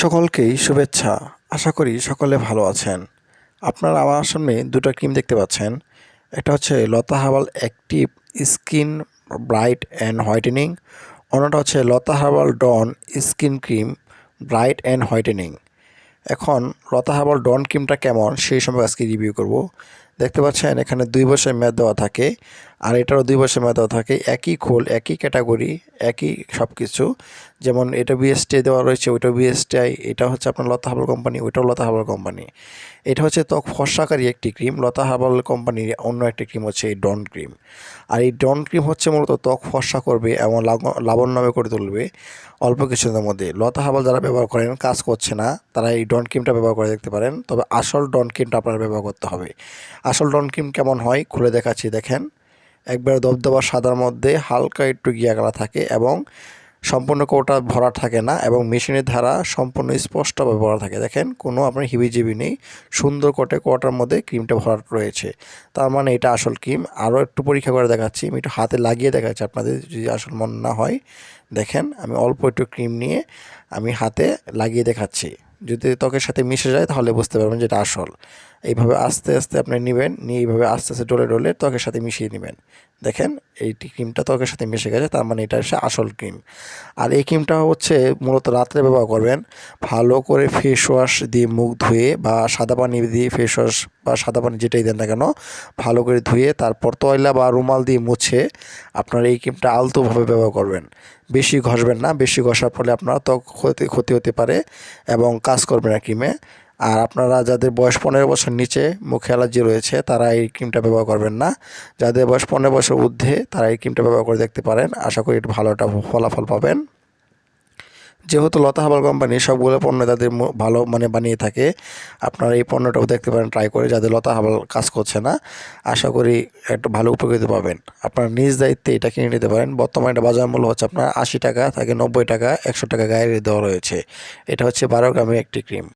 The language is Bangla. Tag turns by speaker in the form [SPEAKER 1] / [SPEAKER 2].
[SPEAKER 1] সকলকেই শুভেচ্ছা। আশা করি সকলে ভালো আছেন। আপনারা আমার সামনে দুটো ক্রিম দেখতে পাচ্ছেন। একটা হচ্ছে Lata herbal active skin bright and whitening. অন্যটা হচ্ছে Lata herbal dawn skin cream bright and whitening. এখন লতা হার্বাল ডন ক্রিমটা কেমন সেই সম্পর্কে আজকে রিভিউ করব। দেখতে পাচ্ছেন, এখানে দুই বছর মেয়াদ দেওয়া থাকে, আর এটারও দুই বছর মেয়াদ দেওয়া থাকে, একই খোল, একই ক্যাটাগরি, একই সব কিছু যেমন এটা বিএসটি দেওয়া রয়েছে ওইটা বিএসটিআই এটা হচ্ছে আপনার লতা হার্বাল কোম্পানি, ওইটাও লতা হার্বাল কোম্পানি। এটা হচ্ছে ত্বক ফর্সাকারী একটি ক্রিম, লতা হার্বাল কোম্পানির অন্য একটি ক্রিম হচ্ছে এই ডন ক্রিম। আর এই ডন ক্রিম হচ্ছে মূলত ত্বক ফর্সা করবে এবং লাবণ্যময় করে তুলবে অল্প কিছুদিনের মধ্যে। লতা হার্বাল যারা ব্যবহার করেন, কাজ করছে না, তারা এই ডন ক্রিমটা ব্যবহার করে দেখতে পারেন, তবে আসল ডন ক্রিমটা আপনারা ব্যবহার করতে হবে। আসল ডন ক্রিম কেমন হয় খুলে দেখাচ্ছি, দেখেন। একবারে দবদবা সাদার মধ্যে হালকা একটু গিয়া কালা থাকে এবং সম্পূর্ণ কোটা ভরা থাকে না এবং মেশিনের ধারা সম্পূর্ণ স্পষ্টভাবে ভরা থাকে। দেখেন, কোনো আপনার হিবিজিবি নেই, সুন্দর কোটে কোটার মধ্যে ক্রিমটা ভরা রয়েছে। তার মানে এটা আসল ক্রিম। আরও একটু পরীক্ষা করে দেখাচ্ছি, আমি একটু হাতে লাগিয়ে দেখাচ্ছি আপনাদের যদি আসল মনে না হয়। দেখেন, আমি অল্প একটু ক্রিম নিয়ে আমি হাতে লাগিয়ে দেখাচ্ছি। যদি ত্বকের সাথে মিশে যায়, তাহলে বুঝতে পারবেন যেটা আসল। এইভাবে আস্তে আস্তে আপনি নেবেন, নিয়ে এইভাবে আস্তে আস্তে ডলে ডলে ত্বকের সাথে মিশিয়ে নেবেন। দেখেন, এই ক্রিমটা ত্বকের সাথে মিশে গেছে, তার মানে এটা হচ্ছে আসল ক্রিম। আর এই ক্রিমটা হচ্ছে মূলত রাত্রে ব্যবহার করবেন। ভালো করে ফেস ওয়াশ দিয়ে মুখ ধুয়ে বা সাদা পানি দিয়ে ফেস ওয়াশ বা সাদা পানি যেটাই দেন না কেন, ভালো করে ধুয়ে তারপর তয়লা বা রুমাল দিয়ে মুছে আপনার এই ক্রিমটা আলতোভাবে ব্যবহার করবেন। বেশি ঘষবেন না, বেশি ঘষার ফলে আপনার ত্বক ক্ষতি ক্ষতি হতে পারে এবং কাজ করবে না ক্রিমে। আর আপনারা যাদের বয়স পনেরো বছর নিচে মুখে অ্যালার্জি রয়েছে, তারা এই ক্রিমটা ব্যবহার করবেন না। যাদের বয়স পনেরো বছর ঊর্ধ্বে, তারা এই ক্রিমটা ব্যবহার করে দেখতে পারেন। আশা করি একটু ভালো একটা ফলাফল পাবেন। যেহেতু লতা হাবাল কোম্পানি সবগুলো পণ্য তাদের ভালো মানে বানিয়ে থাকে। আপনারা এই পণ্যটাও দেখতে পারেন ট্রাই করে যাদের লতা হাবাল কাজ করছে না, আশা করি একটু ভালো উপকৃত পাবেন। আপনার নিজ দায়িত্বে এটা কিনে নিতে পারেন। বর্তমানে এটা বাজার মূল্য হচ্ছে আপনার আশি টাকা থাকে নব্বই টাকা, একশো টাকা গায়ে দেওয়া রয়েছে। এটা হচ্ছে বারো গ্রামের একটি ক্রিম